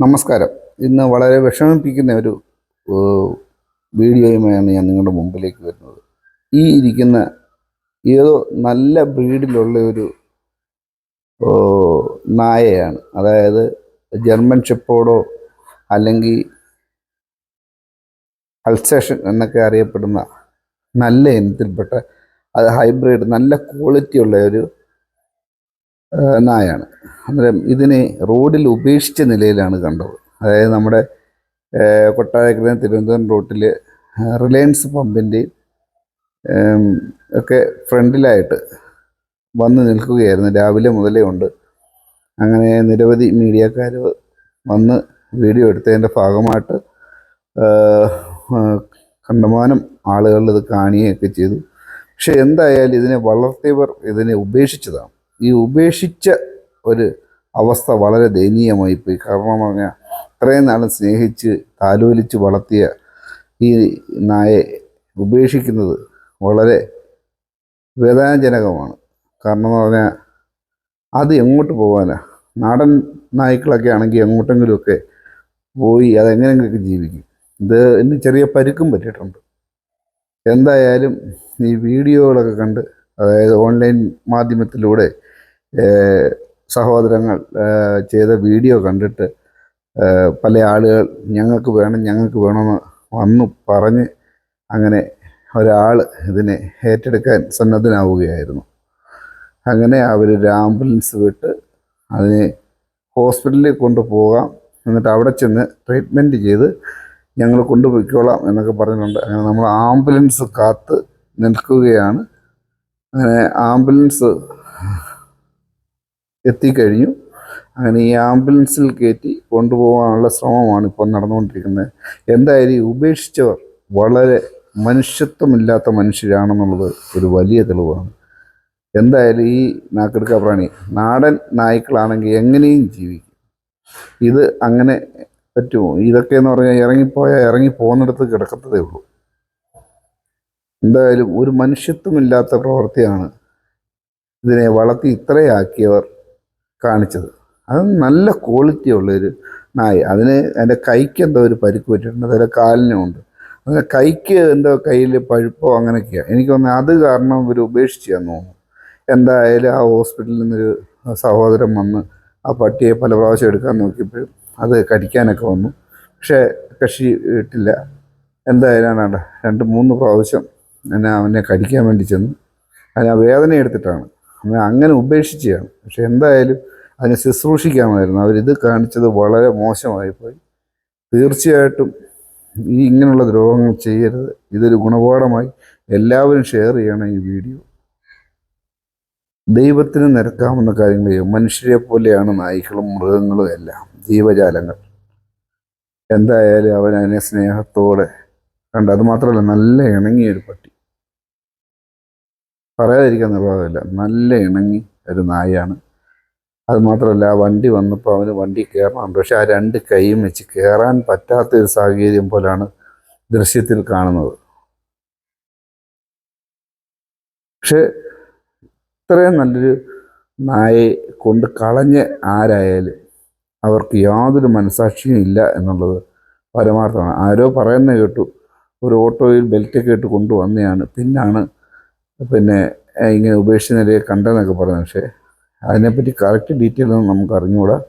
നമസ്കാരം. ഇന്ന് വളരെ വിഷമിപ്പിക്കുന്ന ഒരു വീഡിയോയുമായാണ് ഞാൻ നിങ്ങളുടെ മുമ്പിലേക്ക് വരുന്നത്. ഈ ഇരിക്കുന്ന ഏതോ നല്ല ബ്രീഡിലുള്ള ഒരു നായയാണ്. അതായത് ജർമ്മൻ ഷെപ്പോഡോ അല്ലെങ്കിൽ അൾസേഷൻ എന്നൊക്കെ അറിയപ്പെടുന്ന നല്ല ഇനത്തിൽപ്പെട്ട അത് ഹൈബ്രിഡ് നല്ല ക്വാളിറ്റി ഉള്ള ഒരു നായാണ്. അന്നേരം ഇതിനെ റോഡിൽ ഉപേക്ഷിച്ച നിലയിലാണ് കണ്ടത്. അതായത് നമ്മുടെ കൊട്ടാരക്കര തിരുവനന്തപുരം റൂട്ടിൽ റിലയൻസ് പമ്പിന്റെയും ഒക്കെ ഫ്രണ്ടിലായിട്ട് വന്ന് നിൽക്കുകയായിരുന്നു. രാവിലെ മുതലേ ഉണ്ട്. അങ്ങനെ നിരവധി മീഡിയക്കാർ വന്ന് വീഡിയോ എടുത്തതിന്റെ ഭാഗമായിട്ട് കണ്ടമാനം ആളുകൾ ഇത് കാണുകയൊക്കെ ചെയ്തു. പക്ഷേ എന്തായാലും ഇതിനെ വളർത്തിയവർ ഇതിനെ ഉപേക്ഷിച്ചതാണ്. ഈ ഉപേക്ഷിച്ച ഒരു അവസ്ഥ വളരെ ദയനീയമായി പോയി. കാരണം പറഞ്ഞാൽ ഇത്രയും നാളും സ്നേഹിച്ച് താലോലിച്ച് വളർത്തിയ ഈ നായെ ഉപേക്ഷിക്കുന്നത് വളരെ വേദനാജനകമാണ്. കാരണം എന്ന് പറഞ്ഞാൽ അത് എങ്ങോട്ട് പോകാനാ നാടൻ നായ്ക്കളൊക്കെ ആണെങ്കിൽ എങ്ങോട്ടെങ്കിലുമൊക്കെ പോയി അതെങ്ങനെയെങ്കിലൊക്കെ ജീവിക്കും. ഇത് ഇന്ന് ചെറിയ പരുക്കും പറ്റിയിട്ടുണ്ട്. എന്തായാലും ഈ വീഡിയോകളൊക്കെ കണ്ട് അതായത് ഓൺലൈൻ മാധ്യമത്തിലൂടെ സഹോദരങ്ങൾ ചെയ്ത വീഡിയോ കണ്ടിട്ട് പല ആളുകൾ ഞങ്ങൾക്ക് വേണം ഞങ്ങൾക്ക് വേണമെന്ന് വന്നു പറഞ്ഞ് അങ്ങനെ ഒരാൾ ഇതിനെ ഏറ്റെടുക്കാൻ സന്നദ്ധനാവുകയായിരുന്നു. അങ്ങനെ അവരൊരു ആംബുലൻസ് വിട്ട് അതിനെ ഹോസ്പിറ്റലിൽ കൊണ്ടുപോകാം. എന്നിട്ട് അവിടെ ചെന്ന് ട്രീറ്റ്മെന്റ് ചെയ്ത് ഞങ്ങൾ കൊണ്ടുപോയിക്കോളാം എന്നൊക്കെ പറഞ്ഞിട്ടുണ്ട്. അങ്ങനെ നമ്മൾ ആംബുലൻസ് കാത്ത് നിൽക്കുകയാണ്. അങ്ങനെ ആംബുലൻസ് എത്തിക്കഴിഞ്ഞു. അങ്ങനെ ഈ ആംബുലൻസിൽ കയറ്റി കൊണ്ടുപോകാനുള്ള ശ്രമമാണ് ഇപ്പോൾ നടന്നുകൊണ്ടിരിക്കുന്നത്. എന്തായാലും ഉപേക്ഷിച്ചവർ വളരെ മനുഷ്യത്വമില്ലാത്ത മനുഷ്യരാണെന്നുള്ളത് ഒരു വലിയ തെളിവാണ്. എന്തായാലും ഈ നാക്കെടുക്ക പ്രാണി നാടൻ നായ്ക്കളാണെങ്കിൽ എങ്ങനെയും ജീവിക്കും. ഇത് അങ്ങനെ പറ്റുമോ? ഇതൊക്കെ എന്ന് പറഞ്ഞാൽ ഇറങ്ങിപ്പോയാൽ ഇറങ്ങി പോകുന്നിടത്ത് കിടക്കത്തതേ ഉള്ളൂ. എന്തായാലും ഒരു മനുഷ്യത്വമില്ലാത്ത പ്രവൃത്തിയാണ് ഇതിനെ വളർത്തി ഇത്രയാക്കിയവർ കാണിച്ചത്. അത് നല്ല ക്വാളിറ്റി ഉള്ളൊരു നായ. അതിന് അതിന്റെ കൈക്ക് എന്തോ ഒരു പരിക്ക് പറ്റിയിട്ടുണ്ട്. അതിന്റെ കാലിനും ഉണ്ട്. അതിന്റെ കൈക്ക് എന്തോ കയ്യിൽ പഴുപ്പോ അങ്ങനെയൊക്കെയാണ് എനിക്ക് തോന്നുന്നത് അത് കാരണം ഇവർ ഉപേക്ഷിച്ചാന്ന് തോന്നുന്നു. എന്തായാലും ആ ഹോസ്പിറ്റലിൽ നിന്നൊരു സഹോദരൻ വന്ന് ആ പട്ടിയെ പല പ്രാവശ്യം എടുക്കാൻ നോക്കിയപ്പോഴും അത് കടിക്കാനൊക്കെ വന്നു. പക്ഷേ കക്ഷി ഇട്ടില്ല. എന്തായാലും രണ്ട് മൂന്ന് പ്രാവശ്യം എന്നെ അവനെ കടിക്കാൻ വേണ്ടി ചെന്നു. അതിന് ആ വേദന എടുത്തിട്ടാണ്. അങ്ങനെ ഉപേക്ഷിച്ചതാണ് പക്ഷെ എന്തായാലും അതിനെ ശുശ്രൂഷിക്കാമായിരുന്നു. അവരിത് കാണിച്ചത് വളരെ മോശമായി പോയി തീർച്ചയായിട്ടും ഈ ഇങ്ങനെയുള്ള ദ്രോഹങ്ങൾ ചെയ്യരുത്. ഇതൊരു ഗുണപാഠമായി എല്ലാവരും ഷെയർ ചെയ്യണം ഈ വീഡിയോ ദൈവത്തിന് നിരക്കാവുന്ന കാര്യങ്ങൾ ചെയ്യും. മനുഷ്യരെ പോലെയാണ് നായ്ക്കളും മൃഗങ്ങളും എല്ലാം. ജീവജാലങ്ങൾ. എന്തായാലും അവൻ അതിനെ സ്നേഹത്തോടെ കണ്ട് അതുമാത്രമല്ല നല്ല ഇണങ്ങിയൊരു പട്ടി. പറയാതിരിക്കാൻ നിർവാഹമില്ല നല്ല ഇണങ്ങി ഒരു നായയാണ് അത് മാത്രമല്ല വണ്ടി വന്നപ്പോൾ അവന് വണ്ടി കയറണം. പക്ഷെ ആ രണ്ട് കൈയും വെച്ച് കയറാൻ പറ്റാത്ത ഒരു സാഹചര്യം പോലാണ് ദൃശ്യത്തിൽ കാണുന്നത്. പക്ഷെ ഇത്രയും നല്ലൊരു നായയെ കൊണ്ട് കളഞ്ഞ് ആരായാലും അവർക്ക് യാതൊരു മനസാക്ഷിയും ഇല്ല എന്നുള്ളത് പരമാർത്ഥമാണ്. ആരോ പറയുന്ന കേട്ടു. ഒരു ഓട്ടോയിൽ ബെൽറ്റൊക്കെ ഇട്ട് കൊണ്ടുവന്നെയാണ്. പിന്നാണ് പിന്നെ ഇങ്ങനെ ഉപേക്ഷിച്ച നിലയെ കണ്ടെന്നൊക്കെ പറഞ്ഞു. പക്ഷേ അതിനെപ്പറ്റി കറക്റ്റ് ഡീറ്റെയിൽ ഒന്നും നമുക്ക് അറിഞ്ഞുകൂടാ.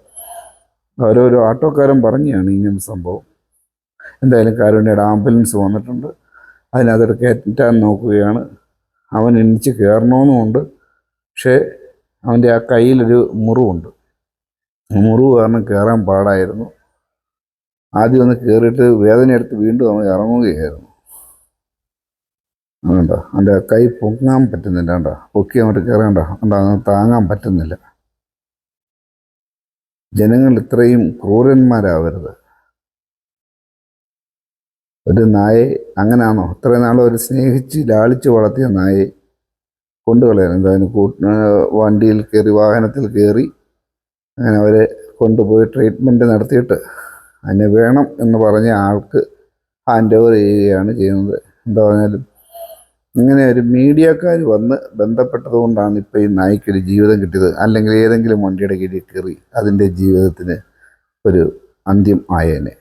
ഓരോരോ ഓട്ടോക്കാരൻ പറഞ്ഞാണ് ഇങ്ങനെ സംഭവം. എന്തായാലും കാരുണ്യയുടെ ആംബുലൻസ് വന്നിട്ടുണ്ട്. അതിനകത്ത് കയറ്റാൻ നോക്കുകയാണ്. അവൻ എണിച്ച് കയറണമെന്നുമുണ്ട് പക്ഷേ അവന്റെ ആ കയ്യിലൊരു മുറിവുണ്ട്. മുറിവ് കാരണം കയറാൻ പാടായിരുന്നു. ആദ്യം ഒന്ന് കയറിയിട്ട് വേദന എടുത്ത് വീണ്ടും അവൻ ഇറങ്ങുകയായിരുന്നു. അതുകൊണ്ടോ അവന്റെ കൈ പൊങ്ങാൻ പറ്റുന്നില്ല കേട്ടോ പൊക്കി അങ്ങോട്ട് കയറേണ്ട കണ്ടോ? അങ്ങനെ താങ്ങാൻ പറ്റുന്നില്ല. ജനങ്ങൾ ഇത്രയും ക്രൂരന്മാരാവരുത്. ഒരു നായെ അങ്ങനെയാണോ ഇത്രയും നാളും ഒരു സ്നേഹിച്ച് ലാളിച്ച് വളർത്തിയ നായെ കൊണ്ടുകളയാൻ എന്തായാലും കൂ- വണ്ടിയിൽ കയറി വാഹനത്തിൽ കയറി അങ്ങനെ അവരെ കൊണ്ടുപോയി ട്രീറ്റ്മെന്റ് നടത്തിയിട്ട് അതിനെ വേണം എന്ന് പറഞ്ഞ ആൾക്ക് ഹാൻഡ് ഓവർ ചെയ്യുകയാണ് ചെയ്യുന്നത്. എന്താ പറഞ്ഞാലും ഇങ്ങനെ ഒരു മീഡിയക്കാർ വന്ന് ബന്ധപ്പെട്ടതുകൊണ്ടാണ് ഇപ്പോൾ ഈ നായ്ക്കൊരു ജീവിതം കിട്ടിയത്. അല്ലെങ്കിൽ ഏതെങ്കിലും വണ്ടിയുടെ കീഴിൽ കയറി അതിന്റെ ജീവിതത്തിന് ഒരു അന്ത്യം ആയേനെ.